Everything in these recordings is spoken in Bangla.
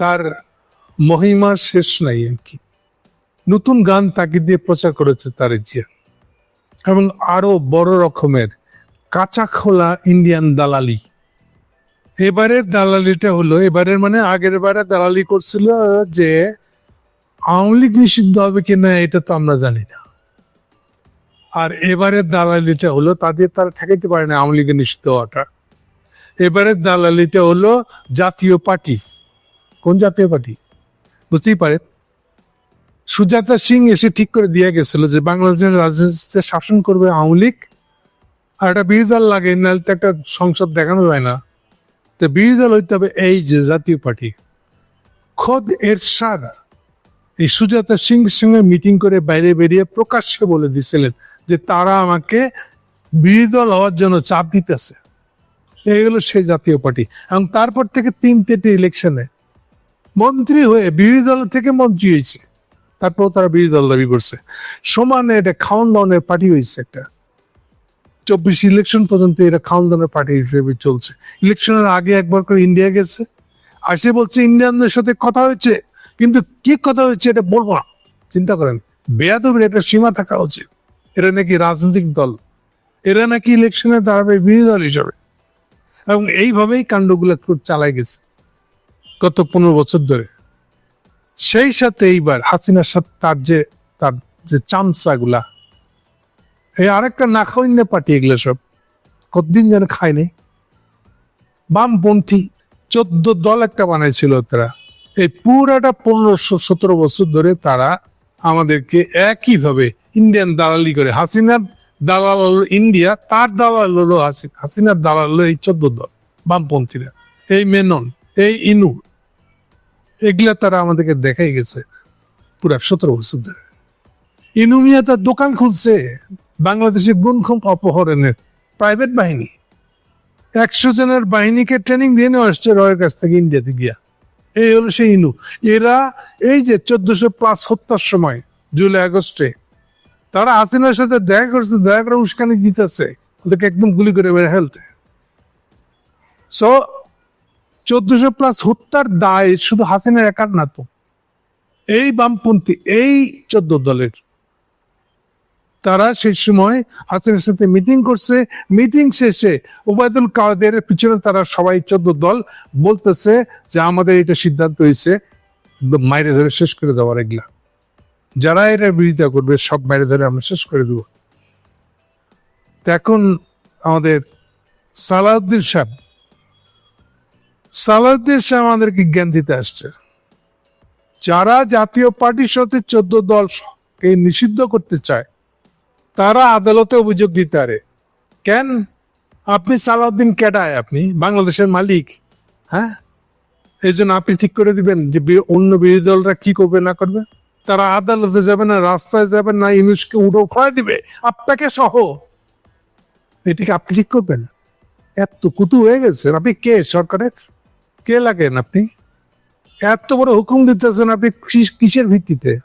তার মহিমার শেষ নাই আর কি। নতুন গান তাকে দিয়ে প্রচার করেছে তার জিয়া। এবং আরও বড় রকমের কাঁচা খোলা ইন্ডিয়ান দালালি। এবারের দালালিটা হলো, এবারের মানে আগের বারে দালালি করছিল যে আওয়ামী লীগ নিষিদ্ধ হবে কিনা এটা তো আমরা জানি না। আর এবারের দালালিটা হলো তাদের তারা ঠেকাইতে পারে না আওয়ামী লীগের নিষিদ্ধ হওয়াটা। এবারের দালালিটা হলো জাতীয় পার্টি। কোন জাতীয় পার্টি? বুঝতেই পারে। সুজাতা সিং এসে ঠিক করে দিয়ে গেছিল যে বাংলাদেশের রাজনীতিতে শাসন করবে আওয়ামী লীগ, আর একটা বিরোধী দল লাগে, নাহলে তো একটা সংসদ দেখানো যায় না। তো বিরোধী দল হইতে হবে এই যে জাতীয় পার্টি। খোদ এরশাদ এই সুজাতা সিং সঙ্গে মিটিং করে বাইরে বেরিয়ে প্রকাশ্যে বলে দিছিলেন যে তারা আমাকে বিরোধী দল হওয়ার জন্য চাপ দিতেছে। এই হলো সেই জাতীয় পার্টি। এবং তারপর থেকে তিনটেটি ইলেকশনে মন্ত্রী হয়ে বিরোধী দল থেকে মন্ত্রী হয়েছে। তারপর তারা বিরোধী দল দাবি করছে। সমানে এটা খাওয়ান দাওয়ানের পার্টি হয়েছে একটা। চব্বিশ ইলেকশন পর্যন্ত এটা খাওয়ান দাওয়ানের পার্টি হিসেবে চলছে। ইলেকশনের আগে একবার করে ইন্ডিয়া গেছে। আর সে বলছে ইন্ডিয়ানদের সাথে কথা হয়েছে, কিন্তু কি কথা হয়েছে এটা বলব না। চিন্তা করেন, বেয়াদবির একটা সীমা থাকা উচিত। এরা নাকি রাজনৈতিক দল। এরা নাকি ইলেকশনে দাঁড়াবে বিরোধী দল হিসাবে। এবং এইভাবেই কাণ্ডগুলো চালাই গেছে। গত পনেরো বছর ধরে। সেই সাথে এইবার হাসিনার সাথে তার যে তার যে চামচাগুলা, এই আরেকটা না খাওয়াইন্য পার্টি এগুলো সব, কতদিন যেন খায়নি বামপন্থী চোদ্দ দল একটা বানাইছিল তারা। এই পুরাটা পনেরোশো সতেরো বছর ধরে তারা আমাদেরকে একইভাবে ইন্ডিয়ান দালালি করে। হাসিনার দালাল হলো ইন্ডিয়া, তার দালাল হলো হাসিনা হাসিনার দালাল হলো এই চোদ্দ দল, বামপন্থীরা। এই মেনন, এই ইনু এগুলা তারা আমাদেরকে দেখাই গেছে পুরা সতেরো বছর ধরে। ইনুমিয়া তার দোকান খুলছে বাংলাদেশের গুনখুম অপহরণের প্রাইভেট বাহিনী। একশো জনের বাহিনীকে ট্রেনিং দিয়ে নেওয়া আসছে রয়ের কাছ থেকে ইন্ডিয়াতে গিয়া। এই হলো সেই ইনু। এরা এই যে চোদ্দশো প্লাস হত্যার সময়, জুলাই আগস্টে, তারা হাসিনার সাথে দেখা করছে, দেখা করে উস্কানি দিতেছে। ওদেরকে একদম গুলি করে বেড়ে ফেলতে সো চোদ্দশো প্লাস হত্যার দায় শুধু হাসিনার একার না তো। এই বামপন্থী, এই চোদ্দ দলের। তারা সেই সময় হাসিনার সাথে মিটিং করছে। মিটিং শেষে ওবায়দুল কাদের পিছনে তারা সবাই চোদ্দ দল বলতেছে যে আমাদের এটা সিদ্ধান্ত হয়েছে মাইরে ধরে শেষ করে দেওয়ার এগুলা। যারা এটা বিরোধিতা করবে, সব মাইরে ধরে আমরা শেষ করে দেবো। এখন আমাদের সালাউদ্দিন সাহেব সালাউদ্দিন সাহেব আমাদেরকে জ্ঞান দিতে আসছে। যারা জাতীয় পার্টির সাথে চোদ্দ দল কে নিষিদ্ধ করতে চায়, তারা আদালতে অভিযোগ দিতে পারে। কেন? আপনি সালাউদ্দিন কেডায় আপনি, বাংলাদেশের মালিক। হ্যাঁ? এই জন্য আপনি ঠিক করে দিবেন যে অন্য বিরোধী দলরা কি করবে, না করবে। তারা আদালতে যাবে না, রাস্তায় যাবে না ইউনুসকে উড়ো খোয়া দিবে। আপনাকে সহ। এটিকে আপনি ঠিক করবেন। এত কুতু হয়ে গেছেন। আপনি কে সরকারের? কে লাগেন আপনি? এত বড় হুকুম দিতেছেন আপনি কিস- কিসের ভিত্তিতে?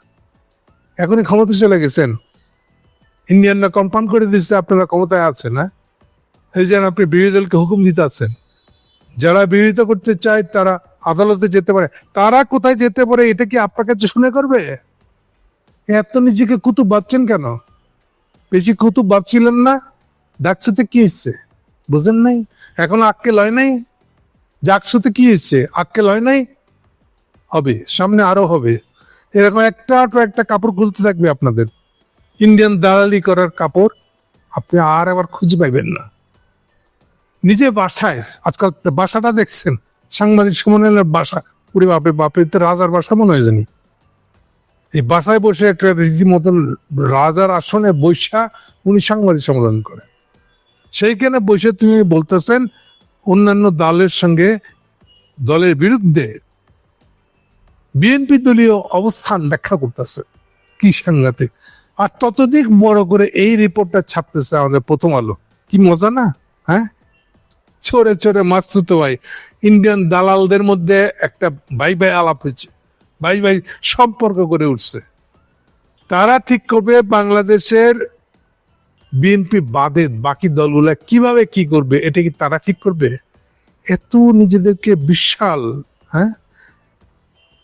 এখনই ক্ষমতা চলে গেছেন। ইন্ডিয়ানরা কনফার্ম করে দিচ্ছে আপনারা ক্ষমতায় আছেন না এই যেন আপনি বিরোধী দলকে হুকুম দিতে আছেন যারা বিরোধিতা করতে চায় তারা আদালতে যেতে পারে। তারা কোথায় যেতে পারে এটা কি আপনার কাছে শুনে করবে? এত নিজেকে কুতুব বাচ্ছেন কেন? বেশি কুতুব বাচ্ছিলেন না? ডাকসুতে কি হচ্ছে? বুঝেন নাই? এখন আক্কে লয় নাই? ডাকসুতে কি হচ্ছে আক্কে লয় নাই? হবে, সামনে আরও হবে। এরকম একটা পর একটা কাপড় খুলতে থাকবে আপনাদের। ইন্ডিয়ান দালালি করার কাপড় আপনি আর আবার খুঁজে পাইবেন না। নিজে বাসায়, আজকাল বাসাটা দেখছেন, সাংবাদিক সম্মেলনের বাসা। পুরে বাপে বাপে তো রাজার বাসা মনে হয় জানি। এই বাসায় বসে একটা রীতিমতন রাজার আসনে বৈশা উনি সাংবাদিক সম্মেলন করেন। সেইখানে বসে তুমি বলতেছেন অন্যান্য দলের সঙ্গে দলের বিরুদ্ধে বিএনপি দলীয় অবস্থান ব্যাখ্যা করতেছে। কি সাংঘাতিক। আর ততদিক বড় করে এই রিপোর্টটা ছাপতেছে আমাদের প্রথম আলো। কি মজা না হ্যাঁ? চোরে চোরে মাসুতো ভাই ইন্ডিয়ান দালালদের মধ্যে একটা ভাই ভাই আলাপ হয়েছে। ভাই ভাই সম্পর্ক করে উঠছে। তারা ঠিক করবে বাংলাদেশের বিএনপি বাদে বাকি দলগুলো কীভাবে কি করবে? এটা কি তারা ঠিক করবে? এত নিজেদেরকে বিশাল হ্যাঁ?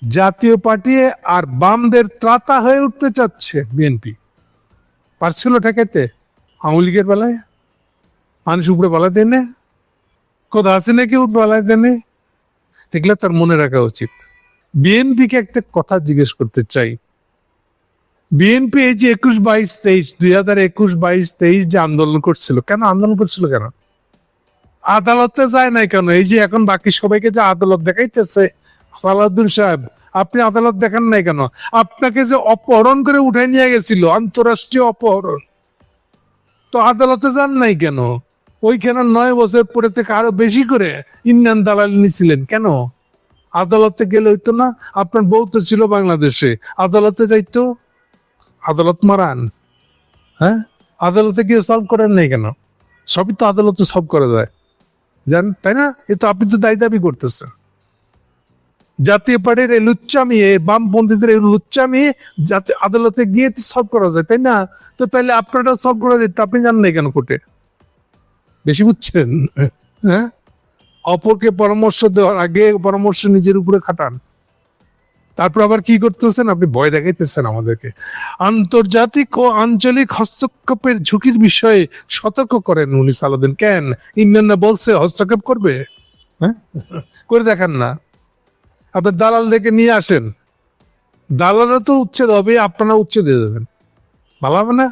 জাতীয় পার্টি আর বামদের ত্রাতা হয়ে উঠতে চাচ্ছে বিএনপি পারছিল ঠেকাইতে? আওয়ামী লীগের বেলায়? মানুষ উপরে বলা দেনে কোথাও আছে নাকি উপরে বলা দেনে দেখলে তার মনে রাখা উচিত। বিএনপিকে একটা কথা জিজ্ঞেস করতে চাই। বিএনপি এই যে একুশ বাইশ তেইশ, দুই হাজার একুশ বাইশ তেইশ যে আন্দোলন করছিল, কেন আন্দোলন করছিল কেন? আদালতে যায় নাই কেন? এই যে এখন বাকি সবাইকে যে আদালত দেখাইতেছে, সালাউদ্দিন সাহেব, আপনি আদালত দেখান নাই কেন? আপনাকে যে অপহরণ করে উঠাই নিয়ে গেছিল, আন্তরাষ্ট্রীয় অপহরণ। তো আদালতে যান নাই কেন? ওইখানে নয় বছর পরে থেকে আরও বেশি করে ইন্ডিয়ান দালাল নিছিলেন, কেন? আদালতে গেলে হইতো না? আপনার বউ তো ছিল বাংলাদেশে, আদালতে যাইতো? আদালত মারান। হ্যাঁ? আদালতে গিয়ে সলভ করেন নাই কেন? সবই তো আদালতে সলভ করা যায় জান, তাই না? এ তো আপনি তো দায়ী দাবি করতেছেন। জাতীয় পার্টির এই লুচ্চামি বামপন্থীদের এই লুচ্চামি যাতে আদালতে গিয়ে সলভ করা যায়, তাই না? তো তাহলে আপনারা সলভ করা যায় আপনি জান নাই কেন কোর্টে? বেশি বুঝছেন? হ্যাঁ? অপরকে পরামর্শ দেওয়ার আগে পরামর্শ নিজের উপরে খাটান। তারপর আবার কি করতেছেন? আপনি ভয় দেখাইতেছেন আমাদেরকে। আন্তর্জাতিক ও আঞ্চলিক হস্তক্ষেপের ঝুঁকির বিষয়ে সতর্ক করেন উনি সালাদিন কেন? ইন্ডিয়ানরা বলছে, হস্তক্ষেপ করবে? হ্যাঁ? করে দেখান না। আপনার দালাল দেখে নিয়ে আসেন। দালালরা তো উচ্ছেদ হবে, আপনারা উচ্ছেদ দিয়ে দেবেন ভালো হবে না?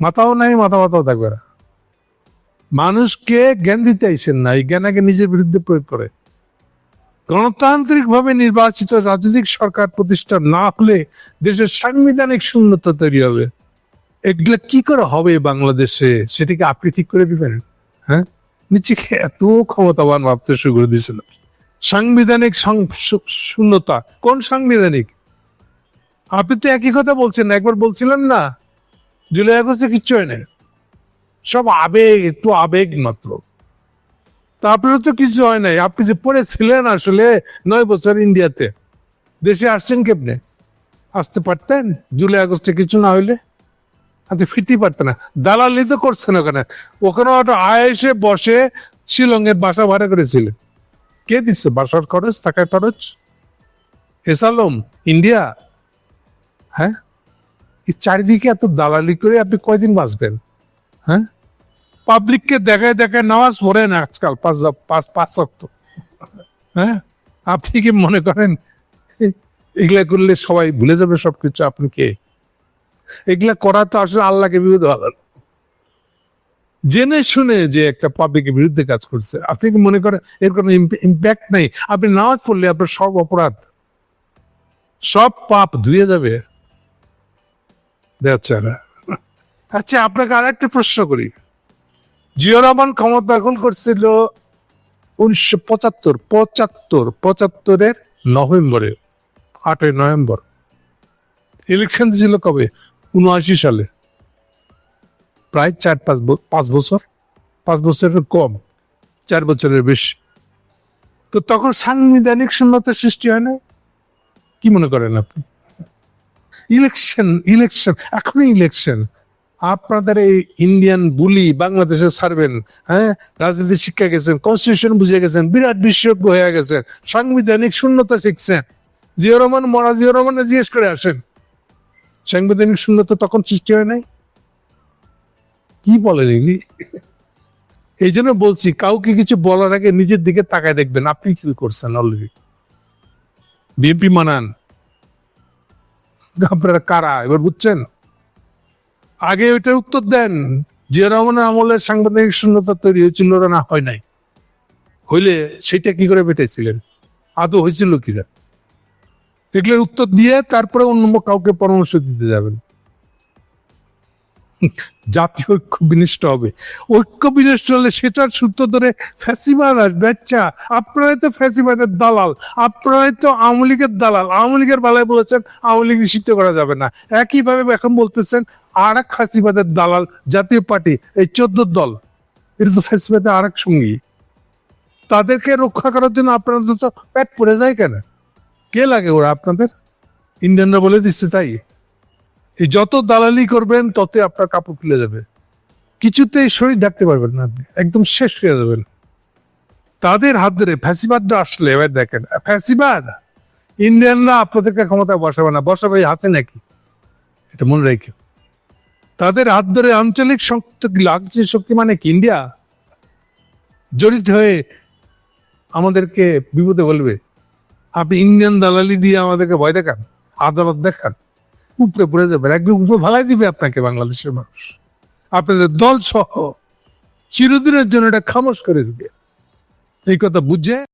মাথাও নাই, মাথা মাথাও থাকবে না। মানুষকে জ্ঞান দিতে আইসেন না, এই জ্ঞানাকে নিজের বিরুদ্ধে প্রয়োগ করে। গণতান্ত্রিকভাবে নির্বাচিত রাজনৈতিক সরকার প্রতিষ্ঠা না হলে দেশের সাংবিধানিক শূন্যতা তৈরি হবে। এগুলা কি করে হবে বাংলাদেশে? সেটাকে আপনি ঠিক করে দিবেন? হ্যাঁ? নিজেকে এত ক্ষমতাবান ভাবতে শুরু করে দিয়েছিল। সাংবিধানিক শূন্যতা। কোন সাংবিধানিক? আপনি তো একই কথা বলছেন, একবার বলছিলেন না। জুলাই আগস্টে কিচ্ছু হয় না সব আবেগ, একটু আবেগ মাত্র। তারপরে তো কিছু হয় নাই। আপনি যে পড়েছিলেন আসলে নয় বছর ইন্ডিয়াতে। দেশে আসছেন কেমনে? আসতে পারতেন? জুলাই, আগস্টে কিছু না হইলে? আপনি ফিরতে পারতেন না। দালালি তো করছেন ওখানে। ওখানে একটা আয়েসে বসে শিলংয়ের বাসা ভাড়া করেছিলেন। কে দিচ্ছে? বাসার খরচ? থাকার খরচ? এসালম ইন্ডিয়া? হ্যাঁ? এই চারিদিকে এত দালালি করে আপনি কয়দিন বাঁচবেন? হ্যাঁ? পাবলিককে দেখায় দেখায় নামাজ পড়েন আজকাল, পাঁচ পাঁচ পাঁচ শক্ত হ্যাঁ? আপনি কি মনে করেন? এগুলা করলে সবাই ভুলে যাবে সবকিছু, আপনি কে? এগুলা করা তো আসলে আল্লাহকে বিরুদ্ধে ভালো জেনে শুনে যে একটা পাবলিকের বিরুদ্ধে কাজ করছে, আপনি কি মনে করেন এর কোনো ইম্প্যাক্ট নাই? আপনি নামাজ পড়লে আপনার সব অপরাধ। সব পাপ ধুয়ে যাবে। আচ্ছা আপনাকে আর একটা প্রশ্ন করি। জিয়া রহমান ক্ষমতা দখল করছিল উনিশশো পঁচাত্তর পঁচাত্তর, পঁচাত্তরের নভেম্বরে, আটই নভেম্বর। ইলেকশন ছিল কবে? উনআশি সালে। প্রায় চার, পাঁচ পাঁচ বছর। পাঁচ বছরের কম, চার বছরের বেশি। তো তখন সাংবিধানিক শূন্যতার সৃষ্টি হয় না কি মনে করেন আপনি? ইলেকশন ইলেকশন, এখনই ইলেকশন। আপনাদের এই ইন্ডিয়ান বুলি বাংলাদেশে ছাড়বেন হ্যাঁ? রাজনীতি শিক্ষা গেছেন কনস্টিটিউশন বুঝে গেছেন, বিরাট বিশেষজ্ঞ হয়ে গেছেন, সাংবিধানিক শূন্যতা শিখছেন। জিয়া রহমান মরা জিয়া রহমানে জিজ্ঞেস করে আসেন। সাংবিধানিক শূন্যতা তখন সৃষ্টি হয় নাই? কি বলেন এগুলি? এই জন্য বলছি, কাউকে কিছু বলার আগে নিজের দিকে তাকায় দেখবেন। আপনি কি করছেন অলরেডি বিএনপি মানান। আপনারা কারা? এবার বুঝছেন? আগে ওইটার উত্তর দেন। জিয়া রহমানের আমলে সাংবিধানিক শূন্যতা তৈরি হয়েছিল না হয় নাই। হইলে সেটা কি করে বেটেছিলেন আদৌ হয়েছিল কিনা? এগুলোর উত্তর দিয়ে তারপরে অন্য কাউকে পরামর্শ দিতে যাবেন। জাতীয় ঐক্য বিনষ্ট হবে। ঐক্য বিনষ্ট হলে সেটার সূত্র ধরে ফ্যাসিবাদ আসবে। আচ্ছা আপনারাই তো ফ্যাসিবাদের দালাল। আপনারাই তো আওয়ামী লীগের দালাল। আওয়ামী লীগের বেলায় বলেছেন আওয়ামী লীগ নিষিদ্ধ করা যাবে না। একইভাবে এখন বলতেছেন আর এক ফ্যাসিবাদের দালাল জাতীয় পার্টি, এই চোদ্দ দল এটা তো ফ্যাসিবাদের আর এক সঙ্গী। তাদেরকে রক্ষা করার জন্য আপনাদের তো পেট পড়ে যায় কেন? কে লাগে ওরা আপনাদের? ইন্ডিয়ানরা বলে দিচ্ছে তাই। এই যত দালালি করবেন তত আপনার কাপড় খুলে যাবে। কিছুতে শরীর ডাকতে পারবেন না আপনি, একদম শেষ হয়ে যাবেন। তাদের হাত ধরে ফ্যাসিবাদটা আসলে, এবার দেখেন, ফ্যাসিবাদ? ইন্ডিয়ানরা আপনাদেরকে ক্ষমতায় বসাবে না। বসাবে হাতে নাকি এটা মনে রেখে তাদের হাত ধরে আঞ্চলিক লাগছে শক্তি মানে ইন্ডিয়া? জড়িত হয়ে আমাদেরকে বিপদে বলবে আপনি ইন্ডিয়ান দালালি দিয়ে আমাদেরকে ভয় দেখান, আদালত দেখান, উপরে পড়ে যাবেন একদম উপরে ভালাই দিবে আপনাকে বাংলাদেশের মানুষ। আপনাদের দল সহ চিরদিনের জন্য এটা খামোশ করে দিবে। এই কথা বুঝে